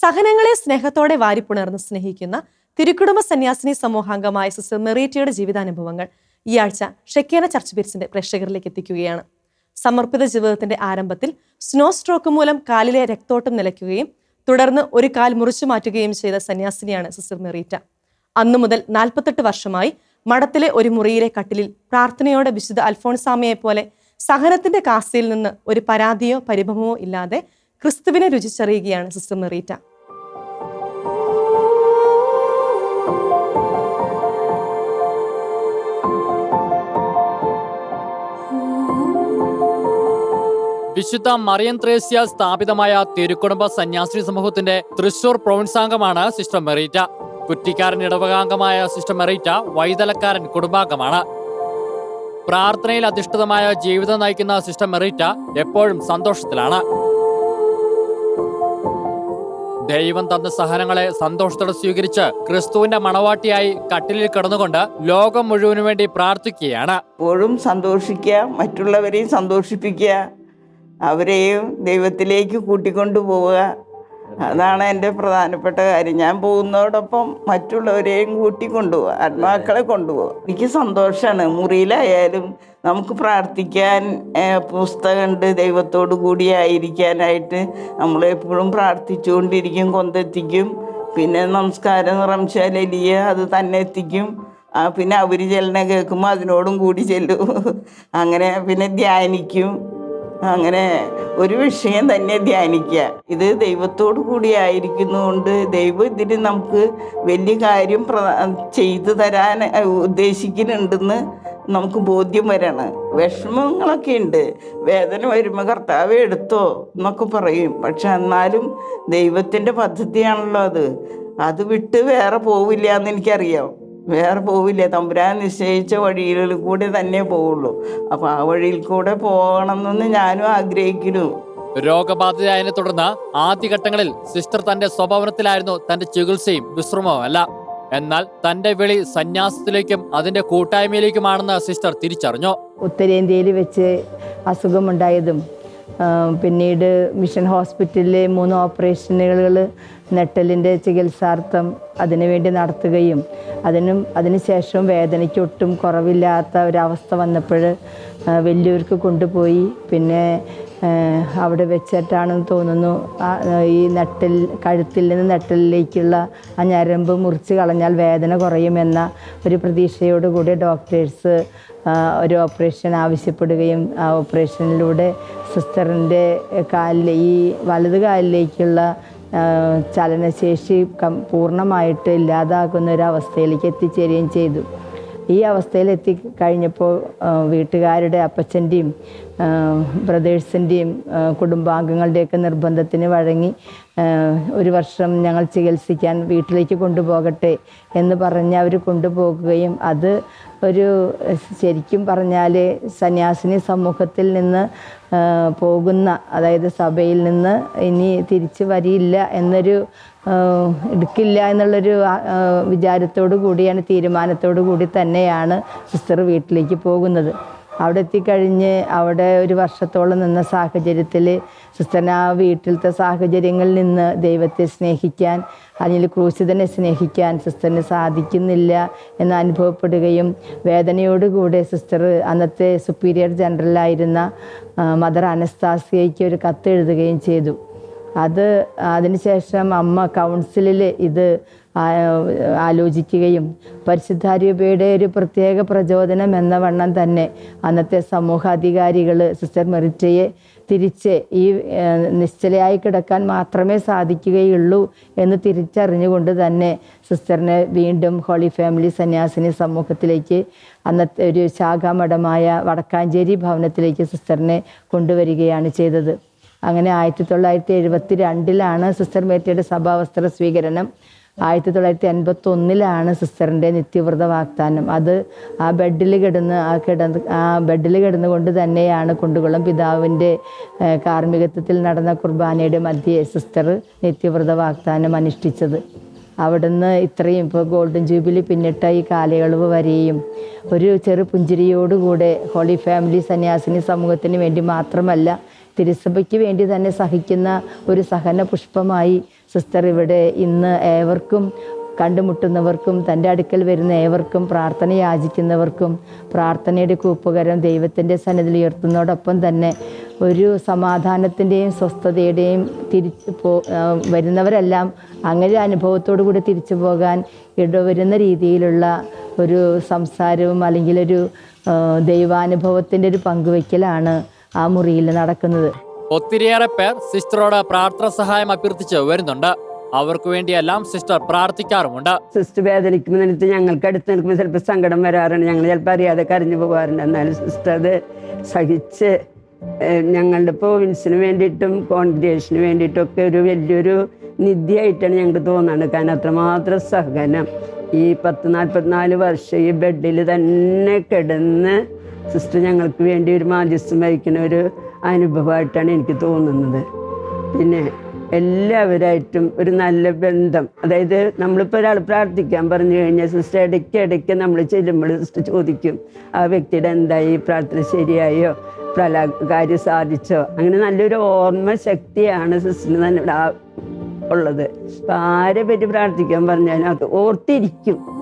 സഹനങ്ങളെ സ്നേഹത്തോടെ വാരിപ്പുണർന്ന് സ്നേഹിക്കുന്ന തിരുക്കുടുംബ സന്യാസിനി സമൂഹാംഗമായ സിസ്റ്റർ മെറീറ്റയുടെ ജീവിതാനുഭവങ്ങൾ ഈ ആഴ്ച ഷെക്കേന ചർച്ച് പിരിച്ചിന്റെ പ്രേക്ഷകരിലേക്ക് എത്തിക്കുകയാണ്. സമർപ്പിത ജീവിതത്തിന്റെ ആരംഭത്തിൽ സ്നോ സ്ട്രോക്ക് മൂലം കാലിലെ രക്തോട്ടം നിലയ്ക്കുകയും തുടർന്ന് ഒരു കാൽ മുറിച്ചു മാറ്റുകയും ചെയ്ത സന്യാസിനിയാണ് സിസ്റ്റർ മെറീറ്റ. അന്നു മുതൽ നാൽപ്പത്തെട്ട് വർഷമായി മഠത്തിലെ ഒരു മുറിയിലെ കട്ടിലിൽ പ്രാർത്ഥനയോടെ വിശുദ്ധ അൽഫോൺസാമയെ പോലെ സഹനത്തിന്റെ കാസിയിൽ നിന്ന് ഒരു പരാതിയോ പരിഭവമോ ഇല്ലാതെ ക്രിസ്തുവിനെ രുചിച്ചറിയുകയാണ് സിസ്റ്റർ മെറീറ്റ. വിശുദ്ധ മറിയം ത്രേസ്യ സ്ഥാപിതമായ തിരുക്കുടുംബ സന്യാസിനി സമൂഹത്തിന്റെ തൃശൂർ പ്രൊവിൻസാംഗമാണ് സിസ്റ്റർ മെറീറ്റ. കുറ്റിക്കാരൻ ഇടവകാംഗമായ സിസ്റ്റർ മെറീറ്റ വൈതലക്കാരൻ കുടുംബാംഗമാണ്. പ്രാർത്ഥനയിൽ അധിഷ്ഠിതമായ ജീവിതം നയിക്കുന്ന സിസ്റ്റർ മെറീറ്റ എപ്പോഴും സന്തോഷത്തിലാണ്. ദൈവം തന്ന സഹനങ്ങളെ സന്തോഷത്തോടെ സ്വീകരിച്ച് ക്രിസ്തുവിന്റെ മണവാട്ടിയായി കട്ടിലിൽ കിടന്നുകൊണ്ട് ലോകം മുഴുവനു വേണ്ടി പ്രാർത്ഥിക്കുകയാണ്. എപ്പോഴും സന്തോഷിക്കുക മറ്റുള്ളവരെയും സന്തോഷിപ്പിക്കുക. അവരെയും ദൈവത്തിലേക്ക് കൂട്ടിക്കൊണ്ടു പോവുക. അതാണ് എന്റെ പ്രധാനപ്പെട്ട കാര്യം. ഞാൻ പോകുന്നതോടൊപ്പം മറ്റുള്ളവരെയും കൂട്ടിക്കൊണ്ടുപോവുക ആത്മാക്കളെ കൊണ്ടുപോവുക എനിക്ക് സന്തോഷമാണ് മുറിയിലായാലും നമുക്ക് പ്രാർത്ഥിക്കാൻ പുസ്തകമുണ്ട് ദൈവത്തോടു കൂടി ആയിരിക്കാനായിട്ട് നമ്മളെപ്പോഴും പ്രാർത്ഥിച്ചുകൊണ്ടിരിക്കും കൊന്തെത്തിക്കും പിന്നെ നമസ്കാരം റംശാലിയ അത് തന്നെ എത്തിക്കും. പിന്നെ അവർ ചെല്ലണ കേൾക്കുമ്പോൾ അതിനോടും കൂടി ചെല്ലും. അങ്ങനെ പിന്നെ ധ്യാനിക്കും. അങ്ങനെ ഒരു വിഷയം തന്നെ ധ്യാനിക്കുക. ഇത് ദൈവത്തോടു കൂടി ആയിരിക്കുന്നതുകൊണ്ട് ദൈവം ഇതിന് നമുക്ക് വലിയ കാര്യം ചെയ്തു തരാൻ ഉദ്ദേശിക്കുന്നുണ്ടെന്ന് നമുക്ക് ബോധ്യം വരണം. വിഷമങ്ങളൊക്കെ ഉണ്ട്. വേദന വരുമ്പോൾ കർത്താവ് എടുത്തോ എന്നൊക്കെ പറയും. പക്ഷെ എന്നാലും ദൈവത്തിന്റെ പദ്ധതിയാണല്ലോ അത്. അത് വിട്ട് വേറെ പോവില്ല എന്ന് എനിക്കറിയാം. വേറെ പോവില്ല. തമ്പുരാൻ നിശ്ചയിച്ച വഴികളിൽ കൂടെ തന്നെ പോവുള്ളൂ. അപ്പോൾ ആ വഴിയിൽ കൂടെ പോകണമെന്നൊന്ന് ഞാനും ആഗ്രഹിക്കുന്നു. രോഗബാധിതയായതിനെ തുടർന്ന് ആദ്യഘട്ടങ്ങളിൽ സിസ്റ്റർ തന്റെ സ്വഭവനത്തിലായിരുന്നു തന്റെ ചികിത്സയും വിശ്രമവും അല്ല. എന്നാൽ തന്റെ വിളി സന്യാസത്തിലേക്കും അതിന്റെ കൂട്ടായ്മയിലേക്കുമാണെന്ന് സിസ്റ്റർ തിരിച്ചറിഞ്ഞു. ഉത്തരേന്ത്യയിൽ വെച്ച് അസുഖമുണ്ടായതും പിന്നീട് മിഷൻ ഹോസ്പിറ്റലിലെ മൂന്ന് ഓപ്പറേഷനുകൾ നെട്ടലിന്റെ ചികിത്സാർത്ഥം അതിനുവേണ്ടി നടത്തുകയും അതിനും അതിനുശേഷം വേദനയ്ക്ക് ഒട്ടും കുറവില്ലാത്ത ഒരവസ്ഥ വന്നപ്പോൾ വലിയവർക്ക് കൊണ്ടുപോയി. പിന്നെ അവിടെ വെച്ചിട്ടാണെന്ന് തോന്നുന്നു ഈ നട്ടൽ കഴുത്തിൽ നിന്ന് നട്ടലിലേക്കുള്ള ആ ഞരമ്പ് മുറിച്ച് കളഞ്ഞാൽ വേദന കുറയുമെന്ന ഒരു പ്രതീക്ഷയോടുകൂടി ഡോക്ടേഴ്സ് ഒരു ഓപ്പറേഷൻ ആവശ്യപ്പെടുകയും ആ ഓപ്പറേഷനിലൂടെ സിസ്റ്ററിന്റെ കാലിലെ ഈ വലത് കാലിലേക്കുള്ള ചലനശേഷി പൂർണമായിട്ട് ഇല്ലാതാക്കുന്ന ഒരു അവസ്ഥയിലേക്ക് എത്തിച്ചേരുകയും ചെയ്തു. ഈ അവസ്ഥയിൽ എത്തി കഴിഞ്ഞപ്പോൾ ആ, വീട്ടുകാരുടെ അപ്പച്ചന്റെയും ബ്രദേഴ്സിന്റെയും കുടുംബാംഗങ്ങളുടെയൊക്കെ നിർബന്ധത്തിന് വഴങ്ങി ഒരു വർഷം ഞങ്ങൾ ചികിത്സിക്കാൻ വീട്ടിലേക്ക് കൊണ്ടുപോകട്ടെ എന്ന് പറഞ്ഞ് അവർ കൊണ്ടുപോകുകയും അത് ഒരു ശരിക്കും പറഞ്ഞാൽ സന്യാസിനി സമൂഹത്തിൽ നിന്ന് പോകുന്ന അതായത് സഭയിൽ നിന്ന് ഇനി തിരിച്ചു വരിയില്ല എന്നൊരു എടുക്കില്ല എന്നുള്ളൊരു വിചാരത്തോടു കൂടിയാണ് തീരുമാനത്തോടു കൂടി തന്നെയാണ് സിസ്റ്റർ വീട്ടിലേക്ക് പോകുന്നത്. അവിടെ എത്തിക്കഴിഞ്ഞ് അവിടെ ഒരു വർഷത്തോളം നിന്ന സാഹചര്യത്തിൽ സിസ്റ്ററിന് ആ വീട്ടിലത്തെ സാഹചര്യങ്ങളിൽ നിന്ന് ദൈവത്തെ സ്നേഹിക്കാൻ അതിൽ ക്രൂശിതനെ സ്നേഹിക്കാൻ സിസ്റ്ററിന് സാധിക്കുന്നില്ല എന്ന് അനുഭവപ്പെടുകയും വേദനയോടുകൂടെ സിസ്റ്റർ അന്നത്തെ സുപ്പീരിയർ ജനറലായിരുന്ന മദർ അനസ്താസിയയ്ക്ക് ഒരു കത്ത് എഴുതുകയും ചെയ്തു. അത് അതിനുശേഷം അമ്മ കൗൺസിലിൽ ഇത് ആലോചിക്കുകയും പരിശുദ്ധാരൂപയുടെ ഒരു പ്രത്യേക പ്രചോദനം എന്ന വണ്ണം തന്നെ അന്നത്തെ സമൂഹാധികാരികൾ സിസ്റ്റർ മെറിറ്റയെ തിരിച്ച് ഈ നിശ്ചലയായി കിടക്കാൻ മാത്രമേ സാധിക്കുകയുള്ളൂ എന്ന് തിരിച്ചറിഞ്ഞുകൊണ്ട് തന്നെ സിസ്റ്ററിനെ വീണ്ടും ഹോളി ഫാമിലി സന്യാസിനി സമൂഹത്തിലേക്ക് അന്നത്തെ ഒരു ശാഖാമഠമായ വടക്കാഞ്ചേരി ഭവനത്തിലേക്ക് സിസ്റ്ററിനെ കൊണ്ടുവരികയാണ് ചെയ്തത്. അങ്ങനെ ആയിരത്തി തൊള്ളായിരത്തി എഴുപത്തി രണ്ടിലാണ് സിസ്റ്റർ മേറ്റയുടെ സഭാവസ്ത്ര സ്വീകരണം. ആയിരത്തി തൊള്ളായിരത്തി എൺപത്തി ഒന്നിലാണ് സിസ്റ്ററിന്റെ നിത്യവ്രത വാഗ്ദാനം. അത് ആ ബെഡിൽ കിടന്ന് ആ കിടന്ന് ആ ബെഡിൽ കിടന്നുകൊണ്ട് തന്നെയാണ് കൊണ്ടുകുളം പിതാവിന്റെ കാർമ്മികത്വത്തിൽ നടന്ന കുർബാനയുടെ മധ്യേ സിസ്റ്റർ നിത്യവ്രത വാഗ്ദാനം അനുഷ്ഠിച്ചത്. അവിടുന്ന് ഇത്രയും ഇപ്പോൾ ഗോൾഡൻ ജൂബിലി പിന്നിട്ട ഈ കാലയളവ് വരെയും ഒരു ചെറു പുഞ്ചിരിയോടുകൂടെ ഹോളി ഫാമിലി സന്യാസിനി സമൂഹത്തിന് വേണ്ടി മാത്രമല്ല തിരുസഭയ്ക്ക് വേണ്ടി തന്നെ സഹിക്കുന്ന ഒരു സഹന പുഷ്പമായി സിസ്റ്റർ ഇവിടെ ഇന്ന് ഏവർക്കും കണ്ടുമുട്ടുന്നവർക്കും തന്റെ അടുക്കൽ വരുന്ന ഏവർക്കും പ്രാർത്ഥന യാചിക്കുന്നവർക്കും പ്രാർത്ഥനയുടെ കൂപ്പുകരം ദൈവത്തിന്റെ സന്നിധിയിൽ ഉയർത്തുന്നതോടൊപ്പം തന്നെ ഒരു സമാധാനത്തിന്റെയും സ്വസ്ഥതയുടെയും തിരിച്ചു പോ വരുന്നവരെല്ലാം അങ്ങനെ അനുഭവത്തോടു കൂടി തിരിച്ചു പോകാൻ ഇടവരുന്ന രീതിയിലുള്ള ഒരു സംസാരവും അല്ലെങ്കിൽ ഒരു ദൈവാനുഭവത്തിന്റെ ഒരു പങ്കുവയ്ക്കലാണ് ആ മുറിയിൽ നടക്കുന്നത്. ഒത്തിരിയേറെ പേർ സിസ്റ്ററോട് പ്രാർത്ഥന സഹായം അഭ്യർത്ഥിച്ച് വരുന്നുണ്ട്. അവർക്ക് വേണ്ടിയെല്ലാം സിസ്റ്റർ പ്രാർത്ഥിക്കാറുമുണ്ട്. സിസ്റ്റർ വേദനിക്കുമ്പോൾ നിലത്ത് ഞങ്ങൾക്ക് അടുത്ത് നിൽക്കുമ്പോൾ ചിലപ്പോൾ സങ്കടം വരാറുണ്ട്. ഞങ്ങൾ ചിലപ്പോൾ അറിയാതെ കരഞ്ഞു പോകാറുണ്ട്. എന്നാലും സിസ്റ്റർ അത് സഹിച്ച് ഞങ്ങളുടെ പ്രോവിൻസിന് വേണ്ടിയിട്ടും കോൺഗ്രേഷന് വേണ്ടിയിട്ടും ഒക്കെ ഒരു വലിയൊരു നിധിയായിട്ടാണ് ഞങ്ങൾക്ക് തോന്നുന്നത്. കാരണം അത്രമാത്രം സഹനം ഈ പത്ത് നാൽപ്പത്തിനാല് വർഷം ഈ ബെഡിൽ തന്നെ കിടന്ന് സിസ്റ്റർ ഞങ്ങൾക്ക് വേണ്ടി ഒരു മാധ്യസ്ഥം വഹിക്കുന്ന ഒരു അനുഭവമായിട്ടാണ് എനിക്ക് തോന്നുന്നത്. പിന്നെ എല്ലാവരായിട്ടും ഒരു നല്ല ബന്ധം. അതായത് നമ്മളിപ്പോൾ ഒരാൾ പ്രാർത്ഥിക്കാൻ പറഞ്ഞു കഴിഞ്ഞാൽ സിസ്റ്റർ ഇടയ്ക്ക് ഇടയ്ക്ക് നമ്മൾ ചെല്ലുമ്പോൾ സിസ്റ്റർ ചോദിക്കും ആ വ്യക്തിയുടെ എന്തായി? പ്രാർത്ഥന ശരിയായോ? പ്രല കാര്യം സാധിച്ചോ? അങ്ങനെ നല്ലൊരു ഓർമ്മ ശക്തിയാണ് സിസ്റ്ററിന് നല്ല ഉള്ളത്. ആരെ പറ്റി പ്രാർത്ഥിക്കാൻ പറഞ്ഞാലും അത് ഓർത്തിരിക്കും.